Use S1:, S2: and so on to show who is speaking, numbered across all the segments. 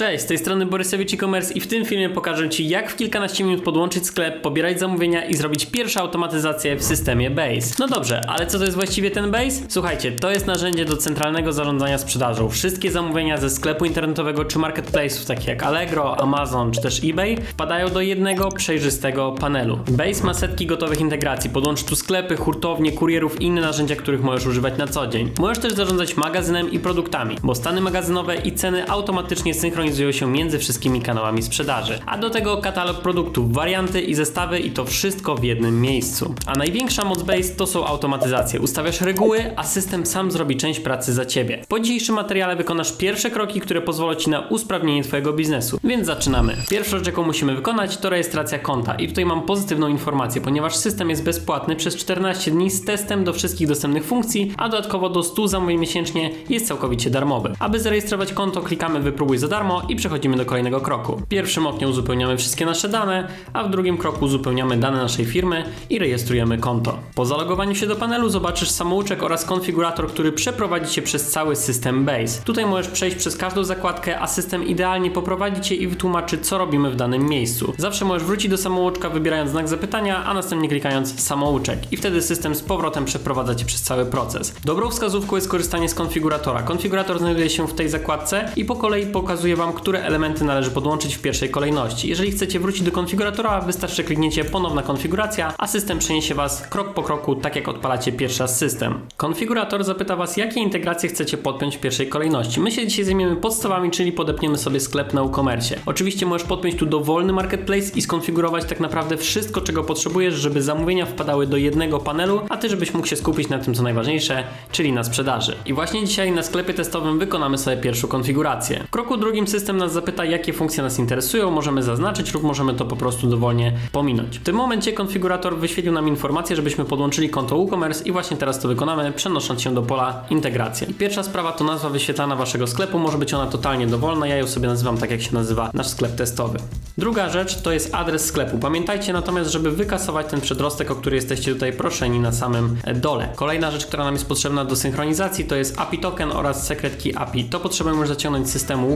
S1: Cześć, z tej strony Borysewicz e-commerce i w tym filmie pokażę Ci jak w kilkanaście minut podłączyć sklep, pobierać zamówienia i zrobić pierwszą automatyzację w systemie Base. No dobrze, ale co to jest właściwie ten Base? Słuchajcie, to jest narzędzie do centralnego zarządzania sprzedażą. Wszystkie zamówienia ze sklepu internetowego czy marketplace'ów takich jak Allegro, Amazon czy też eBay wpadają do jednego przejrzystego panelu. Base ma setki gotowych integracji, podłącz tu sklepy, hurtownie, kurierów i inne narzędzia, których możesz używać na co dzień. Możesz też zarządzać magazynem i produktami, bo stany magazynowe i ceny automatycznie synchronizują się między wszystkimi kanałami sprzedaży. A do tego katalog produktów, warianty i zestawy i to wszystko w jednym miejscu. A największa moc Base to są automatyzacje. Ustawiasz reguły, a system sam zrobi część pracy za ciebie. Po dzisiejszym materiale wykonasz pierwsze kroki, które pozwolą ci na usprawnienie twojego biznesu. Więc zaczynamy. Pierwszą rzecz, jaką musimy wykonać, to rejestracja konta. I tutaj mam pozytywną informację, ponieważ system jest bezpłatny przez 14 dni z testem do wszystkich dostępnych funkcji, a dodatkowo do 100 zamówień miesięcznie jest całkowicie darmowy. Aby zarejestrować konto, klikamy wypróbuj za darmo i przechodzimy do kolejnego kroku. W pierwszym oknie uzupełniamy wszystkie nasze dane, a w drugim kroku uzupełniamy dane naszej firmy i rejestrujemy konto. Po zalogowaniu się do panelu zobaczysz samouczek oraz konfigurator, który przeprowadzi cię przez cały system Base. Tutaj możesz przejść przez każdą zakładkę, a system idealnie poprowadzi cię i wytłumaczy, co robimy w danym miejscu. Zawsze możesz wrócić do samouczka, wybierając znak zapytania, a następnie klikając samouczek. I wtedy system z powrotem przeprowadza cię przez cały proces. Dobrą wskazówką jest korzystanie z konfiguratora. Konfigurator znajduje się w tej zakładce i po kolei pokazuje Wam, które elementy należy podłączyć w pierwszej kolejności. Jeżeli chcecie wrócić do konfiguratora, wystarczy kliknięcie ponowna konfiguracja, a system przeniesie Was krok po kroku, tak jak odpalacie pierwszy raz system. Konfigurator zapyta Was, jakie integracje chcecie podpiąć w pierwszej kolejności. My się dzisiaj zajmiemy podstawami, czyli podepniemy sobie sklep na e-commerce. Oczywiście możesz podpiąć tu dowolny marketplace i skonfigurować tak naprawdę wszystko, czego potrzebujesz, żeby zamówienia wpadały do jednego panelu, a Ty żebyś mógł się skupić na tym, co najważniejsze, czyli na sprzedaży. I właśnie dzisiaj na sklepie testowym wykonamy sobie pierwszą konfigurację. W kroku drugim system nas zapyta, jakie funkcje nas interesują, możemy zaznaczyć lub możemy to po prostu dowolnie pominąć. W tym momencie konfigurator wyświetlił nam informację, żebyśmy podłączyli konto WooCommerce i właśnie teraz to wykonamy, przenosząc się do pola integracja. I pierwsza sprawa to nazwa wyświetlana waszego sklepu, może być ona totalnie dowolna, ja ją sobie nazywam tak jak się nazywa nasz sklep testowy. Druga rzecz to jest adres sklepu. Pamiętajcie natomiast, żeby wykasować ten przedrostek, o który jesteście tutaj proszeni na samym dole. Kolejna rzecz, która nam jest potrzebna do synchronizacji to jest API token oraz secret key API. To potrzebujemy już zaciągnąć z systemu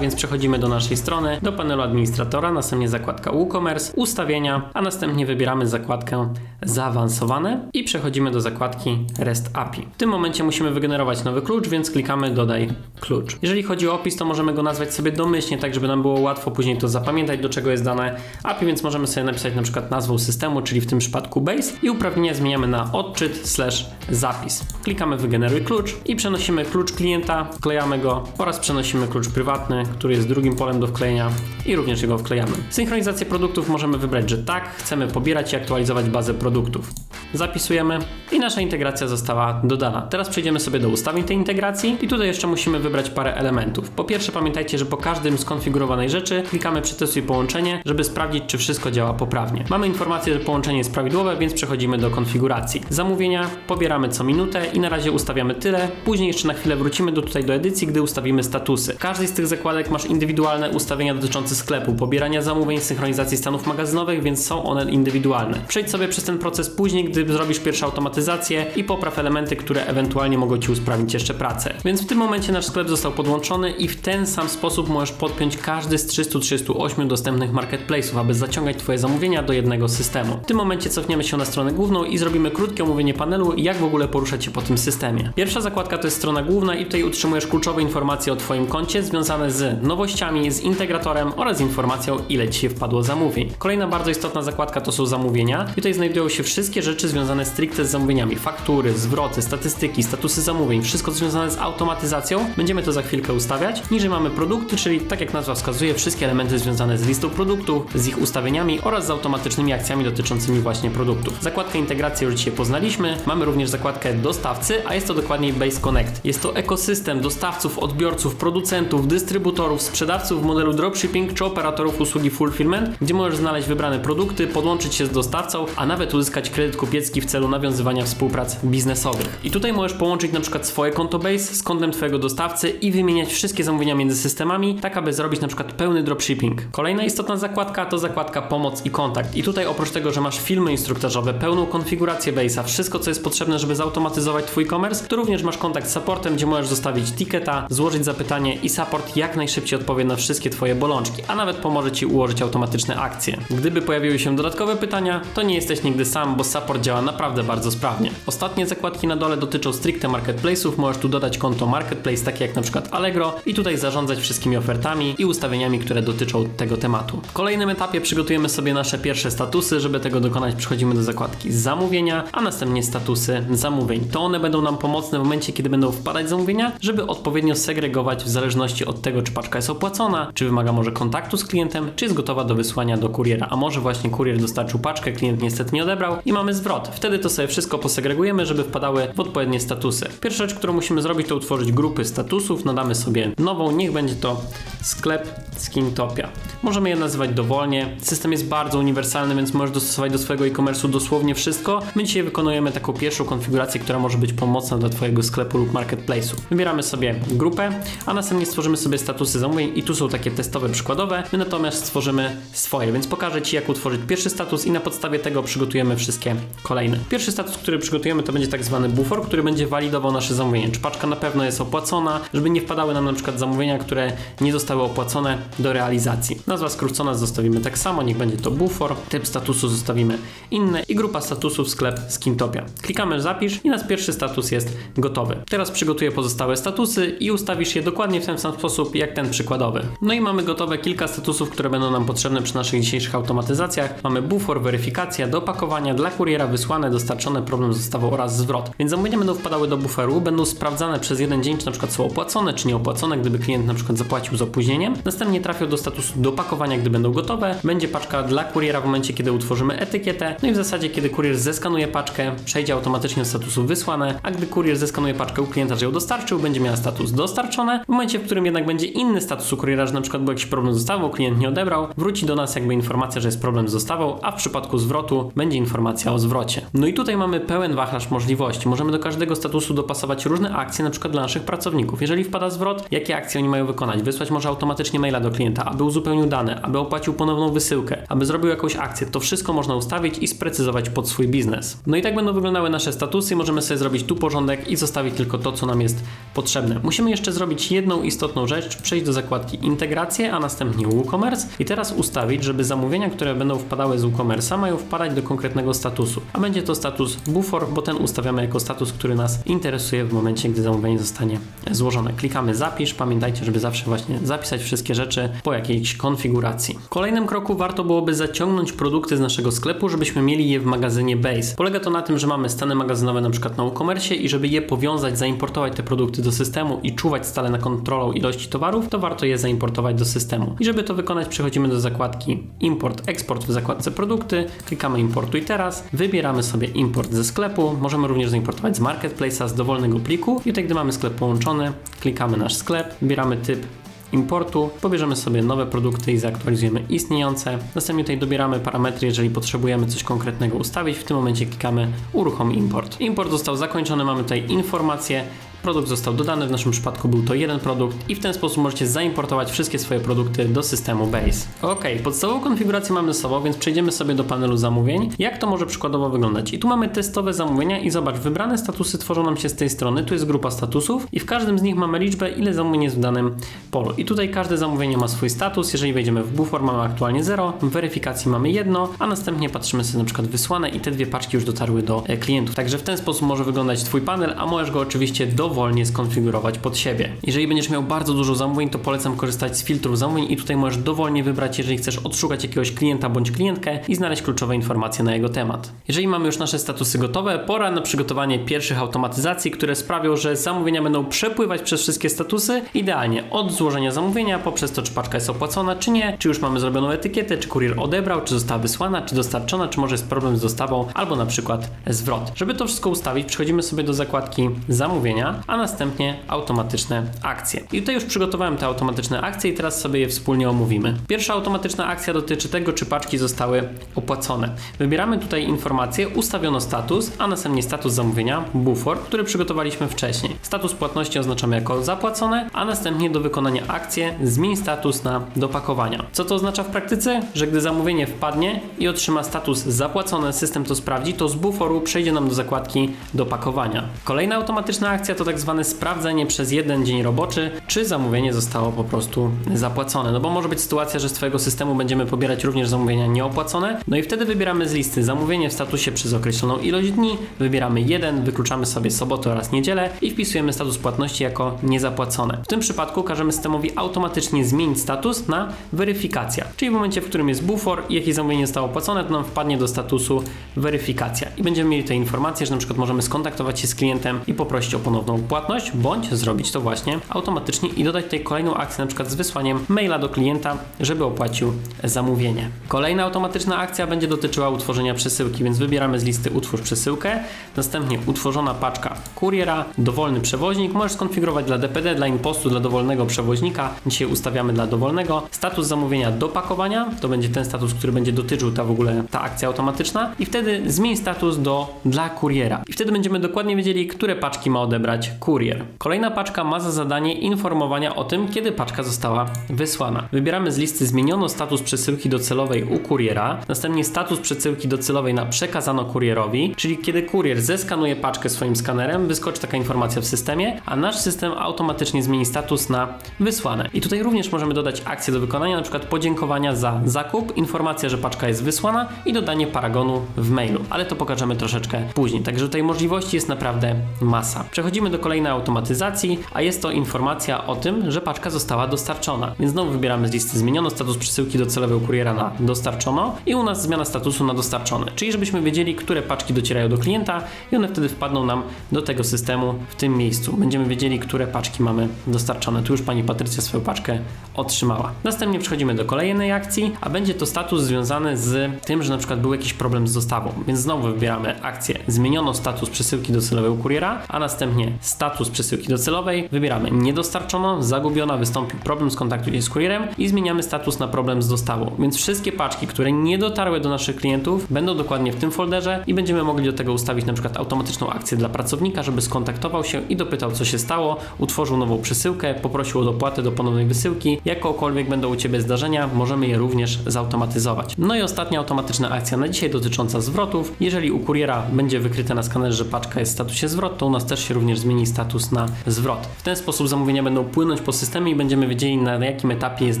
S1: Więc przechodzimy do naszej strony, do panelu administratora, następnie zakładka WooCommerce, ustawienia, a następnie wybieramy zakładkę zaawansowane i przechodzimy do zakładki REST API. W tym momencie musimy wygenerować nowy klucz, więc klikamy dodaj klucz. Jeżeli chodzi o opis, to możemy go nazwać sobie domyślnie, tak żeby nam było łatwo później to zapamiętać, do czego jest dane API, więc możemy sobie napisać na przykład nazwę systemu, czyli w tym przypadku base i uprawnienia zmieniamy na odczyt slash zapis. Klikamy wygeneruj klucz i przenosimy klucz klienta, wklejamy go oraz przenosimy klucz prywatny, który jest drugim polem do wklejenia i również jego wklejamy. Synchronizację produktów możemy wybrać, że tak, chcemy pobierać i aktualizować bazę produktów. Zapisujemy i nasza integracja została dodana. Teraz przejdziemy sobie do ustawień tej integracji i tutaj jeszcze musimy wybrać parę elementów. Po pierwsze pamiętajcie, że po każdym skonfigurowanej rzeczy klikamy przetestuj połączenie, żeby sprawdzić, czy wszystko działa poprawnie. Mamy informację, że połączenie jest prawidłowe, więc przechodzimy do konfiguracji. Zamówienia pobieramy co minutę i na razie ustawiamy tyle. Później jeszcze na chwilę wrócimy do tutaj do edycji, gdy ustawimy statusy. Każdej z tych zakładek masz indywidualne ustawienia dotyczące sklepu, pobierania zamówień, synchronizacji stanów magazynowych, więc są one indywidualne. Przejdź sobie przez ten proces później, gdy zrobisz pierwszą automatyzację i popraw elementy, które ewentualnie mogą Ci usprawnić jeszcze pracę. Więc w tym momencie nasz sklep został podłączony i w ten sam sposób możesz podpiąć każdy z 338 dostępnych marketplace'ów, aby zaciągać Twoje zamówienia do jednego systemu. W tym momencie cofniemy się na stronę główną i zrobimy krótkie omówienie panelu, jak w ogóle poruszać się po tym systemie. Pierwsza zakładka to jest strona główna i tutaj utrzymujesz kluczowe informacje o Twoim koncie związane z nowościami, z integratorem oraz informacją, ile Ci się wpadło zamówień. Kolejna bardzo istotna zakładka to są zamówienia. I tutaj znajdują się wszystkie rzeczy związane stricte z zamówieniami. Faktury, zwroty, statystyki, statusy zamówień, wszystko związane z automatyzacją. Będziemy to za chwilkę ustawiać. Niżej mamy produkty, czyli tak jak nazwa wskazuje, wszystkie elementy związane z listą produktów, z ich ustawieniami oraz z automatycznymi akcjami dotyczącymi właśnie produktów. Zakładkę integracji już dzisiaj poznaliśmy. Mamy również zakładkę dostawcy, a jest to dokładniej Base Connect. Jest to ekosystem dostawców, odbiorców, producentów, dystrybutorów, sprzedawców w modelu dropshipping czy operatorów usługi fulfillment, gdzie możesz znaleźć wybrane produkty, podłączyć się z dostawcą, a nawet uzyskać kredyt kupiecki w celu nawiązywania współprac biznesowych. I tutaj możesz połączyć na przykład swoje konto Base z kontem twojego dostawcy i wymieniać wszystkie zamówienia między systemami, tak aby zrobić na przykład pełny dropshipping. Kolejna istotna zakładka to zakładka pomoc i kontakt. I tutaj oprócz tego, że masz filmy instruktażowe, pełną konfigurację Base'a, wszystko co jest potrzebne, żeby zautomatyzować twój e-commerce, to również masz kontakt z supportem, gdzie możesz zostawić ticketa, złożyć zapytanie i support jak najszybciej odpowie na wszystkie twoje bolączki, a nawet pomoże ci ułożyć automatyczne akcje. Gdyby pojawiły się dodatkowe pytania, to nie jesteś nigdy sam, bo support działa naprawdę bardzo sprawnie. Ostatnie zakładki na dole dotyczą stricte marketplace'ów, możesz tu dodać konto marketplace, takie jak na przykład Allegro i tutaj zarządzać wszystkimi ofertami i ustawieniami, które dotyczą tego tematu. W kolejnym etapie przygotujemy sobie nasze pierwsze statusy, żeby tego dokonać przechodzimy do zakładki zamówienia, a następnie statusy zamówień. To one będą nam pomocne w momencie, kiedy będą wpadać zamówienia, żeby odpowiednio segregować w zależności od tego, czy paczka jest opłacona, czy wymaga może kontaktu z klientem, czy jest gotowa do wysłania do kuriera, a może właśnie kurier dostarczył paczkę, klient niestety nie odebrał i mamy zwrot. Wtedy to sobie wszystko posegregujemy, żeby wpadały w odpowiednie statusy. Pierwsza rzecz, którą musimy zrobić, to utworzyć grupy statusów, nadamy sobie nową, niech będzie to sklep Skintopia. Możemy je nazywać dowolnie. System jest bardzo uniwersalny, więc możesz dostosować do swojego e-commerce'u dosłownie wszystko. My dzisiaj wykonujemy taką pierwszą konfigurację, która może być pomocna dla Twojego sklepu lub marketplace'u. Wybieramy sobie grupę, a następnie stworzymy sobie statusy zamówień i tu są takie testowe przykładowe. My natomiast stworzymy swoje, więc pokażę Ci jak utworzyć pierwszy status i na podstawie tego przygotujemy wszystkie kolejne. Pierwszy status, który przygotujemy to będzie tak zwany buffer, który będzie walidował nasze zamówienie. Czy paczka na pewno jest opłacona, żeby nie wpadały nam na przykład zamówienia, które nie zostały opłacone do realizacji. Nazwa skrócona zostawimy tak samo, niech będzie to buffer, typ statusu zostawimy inny i grupa statusów sklep Skintopia. Klikamy zapisz i nasz pierwszy status jest gotowy. Teraz przygotuję pozostałe statusy i ustawisz je dokładnie w ten sam sposób jak ten przykładowy. No i mamy gotowe kilka statusów, które będą nam potrzebne przy naszych dzisiejszych automatyzacjach. Mamy buffer, weryfikacja, dopakowania dla kuriera wysłane, dostarczone, problem z dostawą oraz zwrot. Więc zamówienia będą wpadały do bufferu, będą sprawdzane przez jeden dzień, czy na przykład są opłacone, czy nieopłacone, gdyby klient na przykład zapłacił z opóźnieniem. Następnie trafią do statusu dopakowania, gdy będą gotowe. Będzie paczka dla kuriera w momencie, kiedy utworzymy etykietę. No i w zasadzie, kiedy kurier zeskanuje paczkę, przejdzie automatycznie statusu wysłane, a gdy kurier zeskanuje paczkę u klienta, że ją dostarczył, będzie miała status dostarczone. W momencie, w którym jednak będzie inny status u kuriera, że na przykład był jakiś problem z dostawą, klient nie odebrał, wróci do nas jakby informacja, że jest problem z dostawą, a w przypadku zwrotu będzie informacja o zwrocie. No i tutaj mamy pełen wachlarz możliwości. Możemy do każdego statusu dopasować różne akcje, na przykład dla naszych pracowników. Jeżeli wpada zwrot, jakie akcje oni mają wykonać? Wysłać może automatycznie maila do klienta, aby uzupełnił dane, aby opłacił ponowną wysyłkę, aby zrobił jakąś akcję. To wszystko można ustawić i sprecyzować pod swój biznes. No i tak będą wyglądały nasze statusy możemy sobie zrobić tu porządek i zostawić tylko to, co nam jest potrzebne. Musimy jeszcze zrobić jedną istotną rzecz, przejść do zakładki integracje, a następnie WooCommerce i teraz ustawić, żeby zamówienia, które będą wpadały z WooCommerce'a mają wpadać do konkretnego statusu. A będzie to status buffer, bo ten ustawiamy jako status, który nas interesuje w momencie, gdy zamówienie zostanie złożone. Klikamy zapisz, pamiętajcie, żeby zawsze właśnie zapisać wszystkie rzeczy po jakiejś konfiguracji. W kolejnym kroku warto byłoby zaciągnąć produkty z naszego sklepu, żebyśmy mieli je w magazynie Base. Polega to na tym, że mamy stany magazynowe na przykład na e-commerce i żeby je powiązać, zaimportować te produkty do systemu i czuwać stale na kontrolą ilości towarów, to warto je zaimportować do systemu. I żeby to wykonać, przechodzimy do zakładki import, eksport w zakładce produkty, klikamy importuj teraz, wybieramy sobie import ze sklepu, możemy również zaimportować z marketplace'a, z dowolnego pliku. I tutaj gdy mamy sklep połączony, klikamy nasz sklep, wybieramy typ importu, pobierzemy sobie nowe produkty i zaktualizujemy istniejące. Następnie tutaj dobieramy parametry, jeżeli potrzebujemy coś konkretnego ustawić. W tym momencie klikamy uruchom import. Import został zakończony, mamy tutaj informacje. Produkt został dodany, w naszym przypadku był to jeden produkt i w ten sposób możecie zaimportować wszystkie swoje produkty do systemu Base. Ok, podstawową konfigurację mamy ze sobą, więc przejdziemy sobie do panelu zamówień. Jak to może przykładowo wyglądać? I tu mamy testowe zamówienia i zobacz, wybrane statusy tworzą nam się z tej strony, tu jest grupa statusów i w każdym z nich mamy liczbę, ile zamówień jest w danym polu. I tutaj każde zamówienie ma swój status, jeżeli wejdziemy w buffer mamy aktualnie 0, w weryfikacji mamy jedno, a następnie patrzymy sobie na przykład wysłane i te dwie paczki już dotarły do e, klientów. Także w ten sposób może wyglądać Twój panel, a możesz go oczywiście dowolnie skonfigurować pod siebie. Jeżeli będziesz miał bardzo dużo zamówień, to polecam korzystać z filtrów zamówień i tutaj możesz dowolnie wybrać, jeżeli chcesz odszukać jakiegoś klienta bądź klientkę i znaleźć kluczowe informacje na jego temat. Jeżeli mamy już nasze statusy gotowe, pora na przygotowanie pierwszych automatyzacji, które sprawią, że zamówienia będą przepływać przez wszystkie statusy idealnie od złożenia zamówienia poprzez to, czy paczka jest opłacona, czy nie, czy już mamy zrobioną etykietę, czy kurier odebrał, czy została wysłana, czy dostarczona, czy może jest problem z dostawą, albo na przykład zwrot. Żeby to wszystko ustawić, przechodzimy sobie do zakładki zamówienia a następnie automatyczne akcje. I tutaj już przygotowałem te automatyczne akcje i teraz sobie je wspólnie omówimy. Pierwsza automatyczna akcja dotyczy tego, czy paczki zostały opłacone. Wybieramy tutaj informację, ustawiono status, a następnie status zamówienia, bufor, który przygotowaliśmy wcześniej. Status płatności oznaczamy jako zapłacone, a następnie do wykonania akcję zmień status na dopakowania. Co to oznacza w praktyce? Że gdy zamówienie wpadnie i otrzyma status zapłacone, system to sprawdzi, to z buforu przejdzie nam do zakładki dopakowania. Kolejna automatyczna akcja to tak zwane sprawdzenie przez jeden dzień roboczy, czy zamówienie zostało po prostu zapłacone. No bo może być sytuacja, że z Twojego systemu będziemy pobierać również zamówienia nieopłacone, no i wtedy wybieramy z listy zamówienie w statusie przez określoną ilość dni, wybieramy jeden, wykluczamy sobie sobotę oraz niedzielę i wpisujemy status płatności jako niezapłacone. W tym przypadku każemy systemowi automatycznie zmienić status na weryfikacja, czyli w momencie, w którym jest bufor i jakieś zamówienie zostało opłacone, to nam wpadnie do statusu weryfikacja i będziemy mieli te informacje, że na przykład możemy skontaktować się z klientem i poprosić o ponowną płatność, bądź zrobić to właśnie automatycznie i dodać tutaj kolejną akcję, na przykład z wysłaniem maila do klienta, żeby opłacił zamówienie. Kolejna automatyczna akcja będzie dotyczyła utworzenia przesyłki, więc wybieramy z listy utwórz przesyłkę, następnie utworzona paczka kuriera, dowolny przewoźnik, możesz skonfigurować dla DPD, dla impostu, dla dowolnego przewoźnika, dzisiaj ustawiamy dla dowolnego, status zamówienia do pakowania, to będzie ten status, który będzie dotyczył ta w ogóle ta akcja automatyczna i wtedy zmień status do dla kuriera. I wtedy będziemy dokładnie wiedzieli, które paczki ma odebrać kurier. Kolejna paczka ma za zadanie informowania o tym, kiedy paczka została wysłana. Wybieramy z listy zmieniono status przesyłki docelowej u kuriera, następnie status przesyłki docelowej na przekazano kurierowi, czyli kiedy kurier zeskanuje paczkę swoim skanerem, wyskoczy taka informacja w systemie, a nasz system automatycznie zmieni status na wysłane. I tutaj również możemy dodać akcję do wykonania, na przykład podziękowania za zakup, informacja, że paczka jest wysłana i dodanie paragonu w mailu, ale to pokażemy troszeczkę później. Także tutaj możliwości jest naprawdę masa. Przechodzimy do kolejnej automatyzacji, a jest to informacja o tym, że paczka została dostarczona. Więc znowu wybieramy z listy zmieniono status przesyłki docelowej u kuriera na dostarczono i u nas zmiana statusu na dostarczone. Czyli żebyśmy wiedzieli, które paczki docierają do klienta i one wtedy wpadną nam do tego systemu w tym miejscu. Będziemy wiedzieli, które paczki mamy dostarczone. Tu już pani Patrycja swoją paczkę otrzymała. Następnie przechodzimy do kolejnej akcji, a będzie to status związany z tym, że na przykład był jakiś problem z dostawą. Więc znowu wybieramy akcję zmieniono status przesyłki docelowej u kuriera, a następnie status przesyłki docelowej. Wybieramy niedostarczono, zagubiona, wystąpił problem, skontaktuj się z kurierem i zmieniamy status na problem z dostawą. Więc wszystkie paczki, które nie dotarły do naszych klientów, będą dokładnie w tym folderze i będziemy mogli do tego ustawić na przykład automatyczną akcję dla pracownika, żeby skontaktował się i dopytał, co się stało, utworzył nową przesyłkę, poprosił o dopłatę do ponownej wysyłki. Jakkolwiek będą u Ciebie zdarzenia, możemy je również zautomatyzować. No i ostatnia automatyczna akcja na dzisiaj dotycząca zwrotów. Jeżeli u kuriera będzie wykryte na skanerze, że paczka jest w statusie zwrot, to u nas też się również zmieni status na zwrot. W ten sposób zamówienia będą płynąć po systemie i będziemy wiedzieli na jakim etapie jest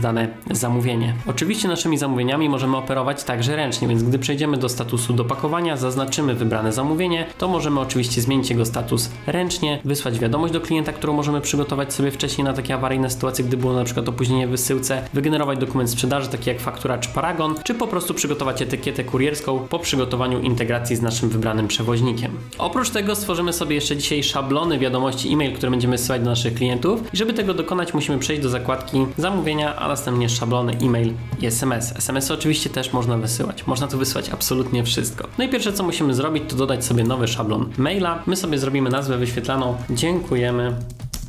S1: dane zamówienie. Oczywiście naszymi zamówieniami możemy operować także ręcznie, więc gdy przejdziemy do statusu dopakowania, zaznaczymy wybrane zamówienie, to możemy oczywiście zmienić jego status ręcznie, wysłać wiadomość do klienta, którą możemy przygotować sobie wcześniej na takie awaryjne sytuacje, gdy było na przykład opóźnienie w wysyłce, wygenerować dokument sprzedaży, taki jak faktura czy paragon, czy po prostu przygotować etykietę kurierską po przygotowaniu integracji z naszym wybranym przewoźnikiem. Oprócz tego stworzymy sobie jeszcze dzisiaj szablony wiadomości e-mail, które będziemy wysyłać do naszych klientów i żeby tego dokonać musimy przejść do zakładki zamówienia, a następnie szablony e-mail i SMS. SMS oczywiście też można wysyłać. Można tu wysłać absolutnie wszystko. No i pierwsze co musimy zrobić to dodać sobie nowy szablon maila. My sobie zrobimy nazwę wyświetlaną dziękujemy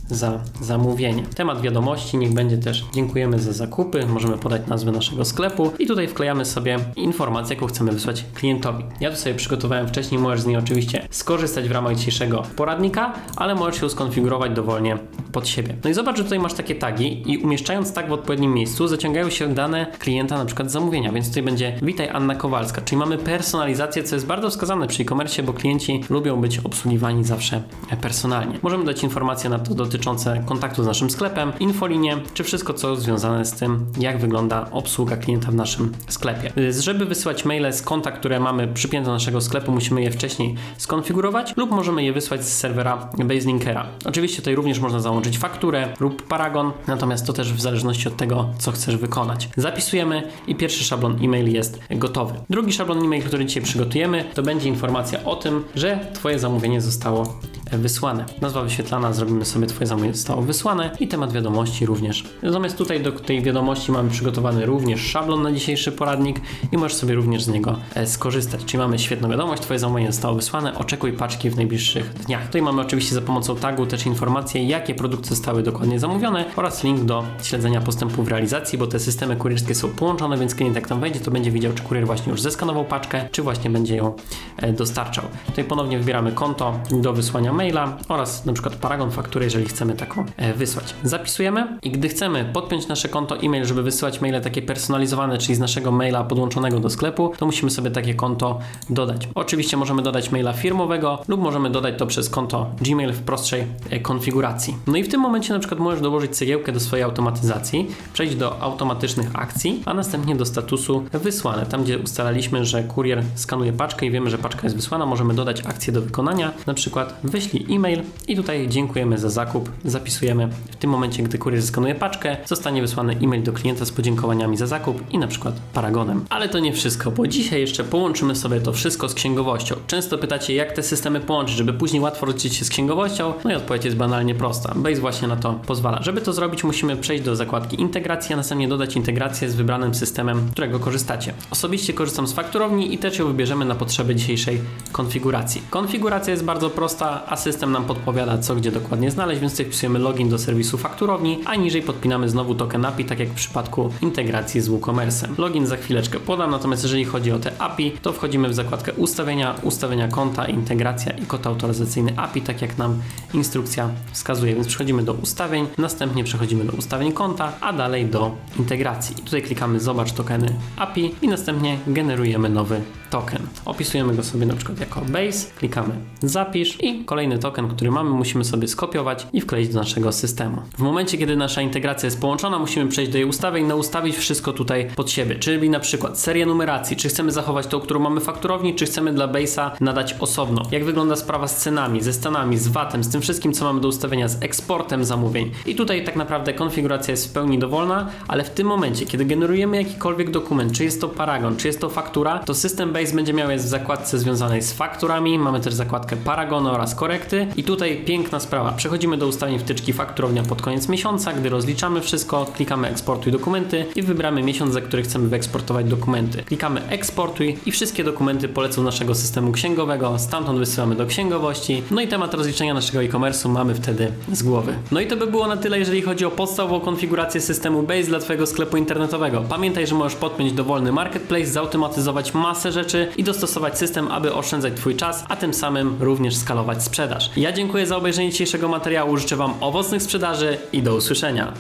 S1: za zamówienie. Temat wiadomości niech będzie też dziękujemy za zakupy, możemy podać nazwę naszego sklepu i tutaj wklejamy sobie informację, jaką chcemy wysłać klientowi. Ja tu sobie przygotowałem wcześniej, możesz z niej oczywiście skorzystać w ramach dzisiejszego poradnika, ale możesz ją skonfigurować dowolnie pod siebie. No i zobacz, że tutaj masz takie tagi i umieszczając tag w odpowiednim miejscu zaciągają się dane klienta na przykład zamówienia, więc tutaj będzie witaj Anna Kowalska, czyli mamy personalizację, co jest bardzo wskazane przy e-commerce, bo klienci lubią być obsługiwani zawsze personalnie. Możemy dać informacje na to dotyczące kontaktu z naszym sklepem, infolinię, czy wszystko co związane z tym, jak wygląda obsługa klienta w naszym sklepie. Żeby wysyłać maile z konta, które mamy przypięte do naszego sklepu, musimy je wcześniej skonfigurować lub możemy je wysłać z serwera Baselinkera. Oczywiście tutaj również można załączyć fakturę lub paragon, natomiast to też w zależności od tego, co chcesz wykonać. Zapisujemy i pierwszy szablon e-mail jest gotowy. Drugi szablon e-mail, który dzisiaj przygotujemy, to będzie informacja o tym, że Twoje zamówienie zostało wysłane. Nazwa wyświetlana, zrobimy sobie Twoje zamówienie zostało wysłane i temat wiadomości również. Natomiast tutaj do tej wiadomości mamy przygotowany również szablon na dzisiejszy poradnik i możesz sobie również z niego e, skorzystać. Czyli mamy świetną wiadomość, Twoje zamówienie zostało wysłane, oczekuj paczki w najbliższych dniach. Tutaj mamy oczywiście za pomocą tagu też informacje, jakie produkty zostały dokładnie zamówione oraz link do śledzenia postępu w realizacji, bo te systemy kurierskie są połączone, więc klient jak tam wejdzie, to będzie widział, czy kurier właśnie już zeskanował paczkę, czy właśnie będzie ją e, dostarczał. Tutaj ponownie wybieramy konto do wysłania maila oraz na przykład paragon faktury, jeżeli chcemy taką e, wysłać. Zapisujemy i gdy chcemy podpiąć nasze konto e-mail, żeby wysyłać maile takie personalizowane, czyli z naszego maila podłączonego do sklepu, to musimy sobie takie konto dodać. Oczywiście możemy dodać maila firmowego lub możemy dodać to przez konto Gmail w prostszej e, konfiguracji. No i w tym momencie na przykład możesz dołożyć cegiełkę do swojej automatyzacji, przejść do automatycznych akcji, a następnie do statusu wysłane. Tam, gdzie ustalaliśmy, że kurier skanuje paczkę i wiemy, że paczka jest wysłana, możemy dodać akcję do wykonania, na przykład wyślij e-mail i tutaj dziękujemy za zakup, zapisujemy. W tym momencie, gdy kurier skanuje paczkę, zostanie wysłany e-mail do klienta z podziękowaniami za zakup i na przykład paragonem. Ale to nie wszystko, bo dzisiaj jeszcze połączymy sobie to wszystko z księgowością. Często pytacie, jak te systemy połączyć, żeby później łatwo rozliczyć się z księgowością? No i odpowiedź jest banalnie prosta. Base właśnie na to pozwala. Żeby to zrobić, musimy przejść do zakładki integracji, a następnie dodać integrację z wybranym systemem, którego korzystacie. Osobiście korzystam z fakturowni i też ją wybierzemy na potrzeby dzisiejszej konfiguracji. Konfiguracja jest bardzo prosta, a system nam podpowiada, co gdzie dokładnie znaleźć, więc tutaj wpisujemy login do serwisu fakturowni, a niżej podpinamy znowu token API, tak jak w przypadku integracji z WooCommerce. Login za chwileczkę podam, natomiast jeżeli chodzi o te API, to wchodzimy w zakładkę ustawienia, ustawienia konta, integracja i kod autoryzacyjny API, tak jak nam instrukcja wskazuje. Więc przechodzimy do ustawień, następnie przechodzimy do ustawień konta, a dalej do integracji. I tutaj klikamy zobacz tokeny API i następnie generujemy nowy token. Opisujemy go sobie na przykład jako base, klikamy zapisz i kolejny token, który mamy, musimy sobie skopiować i wkleić do naszego systemu. W momencie, kiedy nasza integracja jest połączona, musimy przejść do jej ustawień, no ustawić wszystko tutaj pod siebie, czyli na przykład serię numeracji, czy chcemy zachować tą, którą mamy w fakturowni, czy chcemy dla base'a nadać osobno. Jak wygląda sprawa z cenami, ze stanami, z VAT-em, z tym wszystkim, co mamy do ustawienia, z eksportem zamówień. I tutaj tak naprawdę konfiguracja jest w pełni dowolna, ale w tym momencie, kiedy generujemy jakikolwiek dokument, czy jest to paragon, czy jest to faktura, to system Base będzie miał jest w zakładce związanej z fakturami, mamy też zakładkę paragony oraz korekty i tutaj piękna sprawa. Przechodzimy do ustawień wtyczki fakturownia pod koniec miesiąca, gdy rozliczamy wszystko, klikamy eksportuj dokumenty i wybieramy miesiąc, za który chcemy wyeksportować dokumenty. Klikamy eksportuj i wszystkie dokumenty polecą naszego systemu księgowego, stamtąd wysyłamy do księgowości, no i temat rozliczenia naszego e-commerce'u mamy wtedy z głowy. No i to by było na tyle, jeżeli chodzi o podstawową konfigurację systemu Base dla Twojego sklepu internetowego. Pamiętaj, że możesz podpiąć dowolny marketplace, zautomatyzować masę rzeczy i dostosować system, aby oszczędzać Twój czas, a tym samym również skalować sprzedaż. Ja dziękuję za obejrzenie dzisiejszego materiału, życzę Wam owocnych sprzedaży i do usłyszenia.